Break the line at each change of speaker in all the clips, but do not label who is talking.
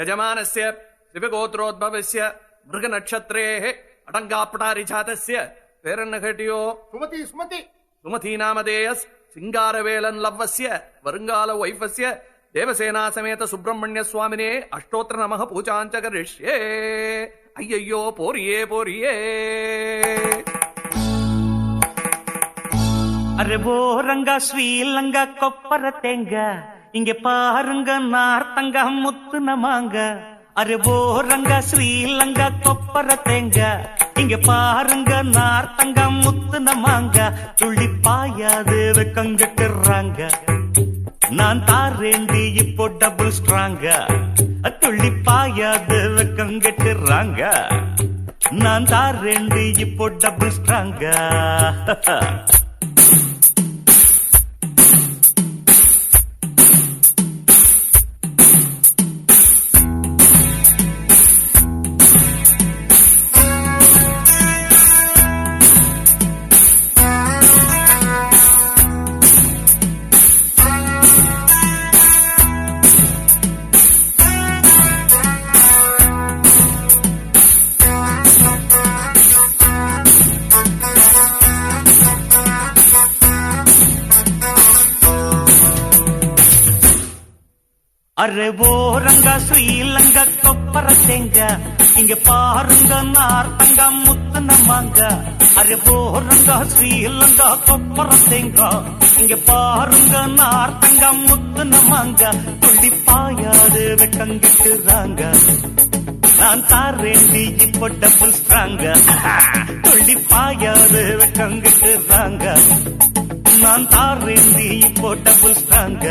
யஜமானசிய திபகோத்ரோத்பவசிய மிருக நட்சத்திரே அடங்காப்படாரி ஜாதசிய பேர் என்ன கேட்டியோ
சுமதி சுமதி
சுமதி நாமதேயஸ் சிங்காரவேலன் லவ்வசிய வருங்கால வைஃபஸ்ய தேவசேனா சமேத சுப்பிரமணிய சுவாமினே அஷ்டோத்திர நமக பூஜாஞ்ச ஐயையோ போரியே போரியே
அரே போ ரங்கா கொப்பர தேங்கா இங்க பாருங்க நார்த்தங்க முத்து நமாங்க அரே போரங்க ஸ்ரீலங்க கொப்பர தேங்க இங்க பாருங்க நார்த்தங்க முத்து நமாங்க துள்ளி பாயாது கங்கிட்டுறாங்க நான் தாரேண்டி இப்போ டபுள் ஸ்ட்ராங்க துள்ளி பாயாது கங்கிட்டுறாங்க நான் தாரேண்டி இப்போ டபுள் ஸ்ட்ராங்க அரே ஓரங்க ஸ்ரீலங்க கொப்பர தேங்க இங்க பாருங்க நார்த்தங்க முத்து நம்மாங்க அரே ஓரங்க ஸ்ரீலங்க கொப்பர தேங்க இங்க பாருங்க நார்த்தங்க முத்து நம்மாங்க துள்ளி பாயாது வெக்கங்கிட்டுறாங்க. நான் தாரேண்டி இப்போ டபுள் ஸ்ட்ராங்க துள்ளி பாயாது வெக்கங்கிட்டுறாங்க. நான் தாரேண்டி இப்போ டபுள் ஸ்ட்ராங்க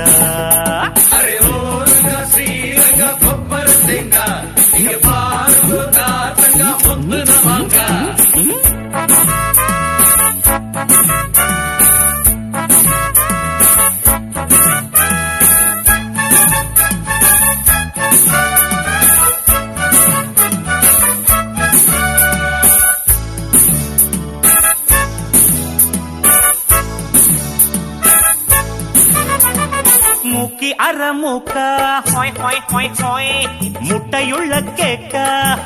மூக்கி அற மூக்க ஹாய் ஹாய் ஹாய் ஹாய். முட்டையுள்ள கேக்க.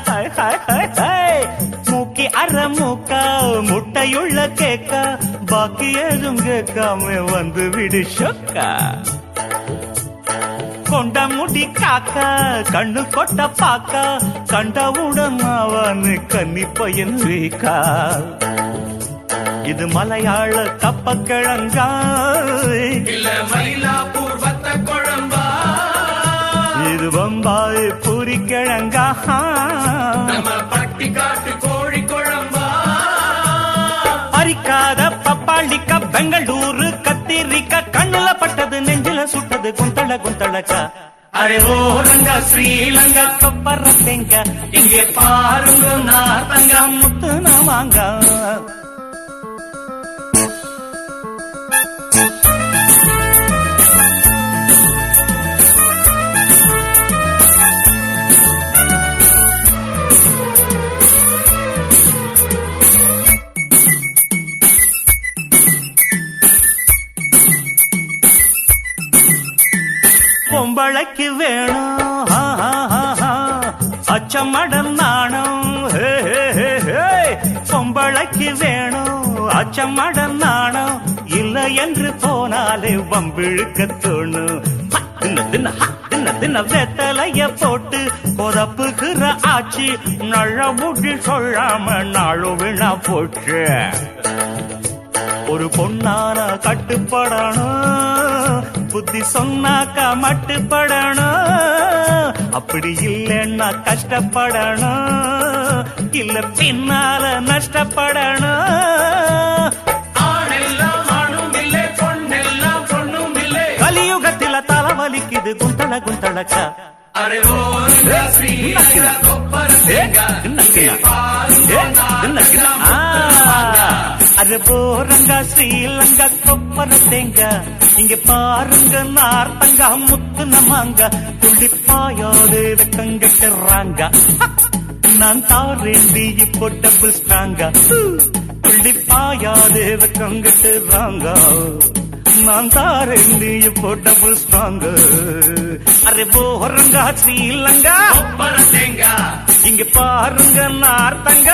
ஹாய் ஹாய் மூக்கி அற முட்டையுள்ள கேக்க. பாக்கி எதுவும் கேட்காம வந்து விடு சொக்கா. கொண்ட முடி காக்க கண்ணு கொட்ட பாக்க. கண்ட அவனு கன்னி பையன் வீக்கா. இது மலையாள கப்பக்கிழங்கா அரிக்காத பப்பாளிக்க பெங்களூரு கத்திரிக்கா கண்ணுல பட்டது நெஞ்சில சுட்டது குந்தள குந்தளக்கா அரே ஓரங்க ஸ்ரீலங்கா கொப்பர தேங்க இங்கே பாருங்க நாத்தங்க முத்து வாங்க. பொம்பளைக்கு வேணும். ஆ, அச்சமடம் நாணம். பொம்பளைக்கு வேணும். அச்சமடம் நாணம். இல்லை என்று போனாலே வம்பிழுக்க தோணும். வெத்தலைய போட்டு கொதப்புகிற ஆச்சு நல்ல முடி சொல்லாம நாளு விழா போச்சு ஒரு பொண்ணான கட்டுப்படணும். புத்தி சொன்னாக்கா மட்டுப்படணும் அப்படி இல்லைன்னா கஷ்டப்படணும் இல்ல பின்னால நஷ்டப்படணும்
ஆணெல்லாம் ஆணும் இல்லை பொண்ணெல்லாம் பொண்ணும் இல்லை
கலியுகத்தில தலைவலிக்குது குந்தள குந்தளக்கா
அரே ஓருங்க ஸ்ரீரங்க கொப்பர
ஏ,
தேங்க
தின்ன, அது போறங்க ஸ்ரீலங்கா கொப்பர தேங்க இங்க பாருங்க நார்த்தங்க முத்து நமாங்க துள்ளி வெட்டங்கட்டுறாங்க நான் தாரேண்டி இப்போ டபுள் ஸ்ட்ராங்க துள்ளி வெட்டங்கட்டுறாங்க நான் தாரேண்டி இப்போ டபுள் ஸ்ட்ராங் அரே போறங்க ஸ்ரீலங்கா இங்க பாருங்க நார்த்தங்க